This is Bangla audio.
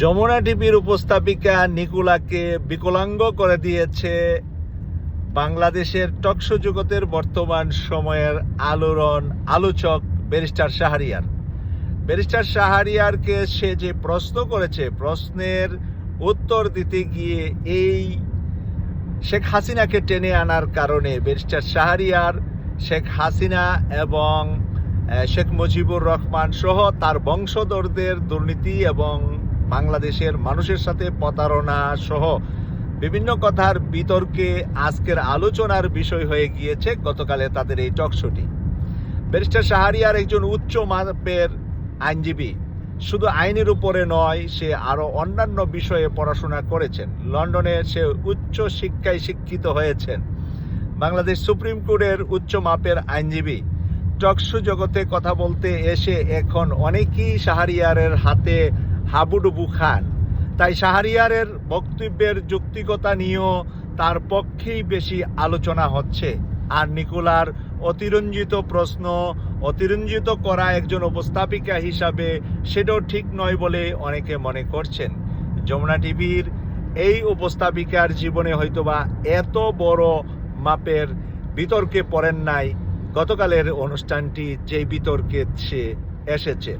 যমুনা টিভির উপস্থাপিকা নিকুলাকে বিকলাঙ্গ করে দিয়েছে বাংলাদেশের টকশো জগতের বর্তমান সময়ের আলোড়ন আলোচক ব্যারিস্টার শাহরিয়ার। ব্যারিস্টার শাহরিয়ারকে সে যে প্রশ্ন করেছে, প্রশ্নের উত্তর দিতে গিয়ে এই শেখ হাসিনাকে টেনে আনার কারণে ব্যারিস্টার শাহরিয়ার, শেখ হাসিনা এবং শেখ মুজিবুর রহমান সহ তার বংশধরদের দুর্নীতি এবং বাংলাদেশের মানুষের সাথে প্রতারণা সহ বিভিন্ন কথার বিতর্কে আজকের আলোচনার বিষয় হয়ে গিয়েছে গতকালে তাদের এই টকশোটি ব্যারিস্টার শাহরিয়ার একজন উচ্চ মাপের আইনজীবী। শুধু আইনের উপরে নয়, সে আরও অন্যান্য বিষয়ে পড়াশোনা করেছেন। লন্ডনে সে উচ্চ শিক্ষায় শিক্ষিত হয়েছেন। বাংলাদেশ সুপ্রিম কোর্টের উচ্চ মাপের আইনজীবী। টকশো জগতে কথা বলতে এসে এখন অনেকেই শাহরিয়ারের হাতে হাবুডুবু খান। তাই শাহরিয়ারের বক্তব্যের যৌক্তিকতা নিয়েও তার পক্ষেই বেশি আলোচনা হচ্ছে। আর নিকোলার অতিরঞ্জিত প্রশ্ন, অতিরঞ্জিত করা একজন উপস্থাপিকা হিসাবে সেটাও ঠিক নয় বলে অনেকে মনে করছেন। যমুনা টিভির এই উপস্থাপিকার জীবনে হয়তোবা এত বড় মাপের বিতর্কে পড়েন নাই। গতকালের অনুষ্ঠানটি যে বিতর্কে সে এসেছে।